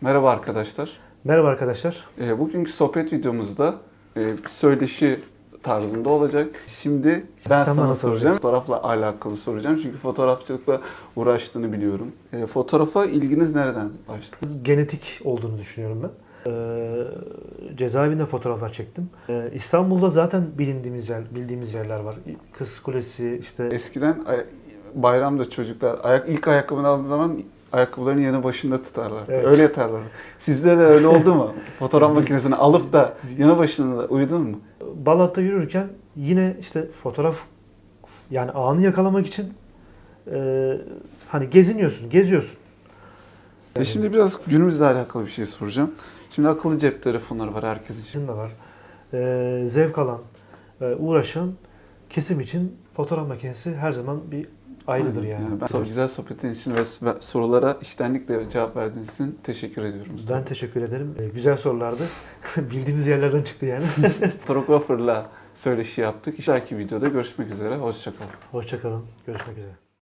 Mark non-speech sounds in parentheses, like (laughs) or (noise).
Merhaba arkadaşlar. Merhaba arkadaşlar. Ee, bugünkü sohbet videomuzda e, söyleşi tarzında olacak. Şimdi ben Sen sana bana soracağım. soracaksın. Fotoğrafla alakalı soracağım. Çünkü fotoğrafçılıkla uğraştığını biliyorum. E, fotoğrafa ilginiz nereden başladı? Genetik olduğunu düşünüyorum ben. Ee, cezaevinde fotoğraflar çektim. Ee, İstanbul'da zaten bilindiğimiz yer, bildiğimiz yerler var. Kız Kulesi, işte Eskiden ay- bayramda çocuklar ayak ilk ayakkabını aldığı zaman ayakkabılarını yanı başında tutarlar. Evet. Öyle yatarlar. Sizde de öyle oldu mu? (laughs) Fotoğraf makinesini alıp da yanı başında uyudun mu? Balat'ta yürürken yine işte fotoğraf yani anı yakalamak için e, hani geziniyorsun, geziyorsun. E şimdi biraz günümüzle alakalı bir şey soracağım. Şimdi akıllı cep telefonları var herkes için. için de var. Ee, zevk alan, e, uğraşan kesim için fotoğraf makinesi her zaman bir ayrıdır yani. ben so- güzel sohbetin için ve sorulara içtenlikle cevap verdiğiniz için teşekkür ediyorum. Ben teşekkür ederim. Ee, güzel sorulardı. (laughs) Bildiğimiz yerlerden çıktı yani. (laughs) Fotoğrafırla söyleşi yaptık. Bir dahaki videoda görüşmek üzere. Hoşçakalın. Hoşçakalın. Görüşmek üzere.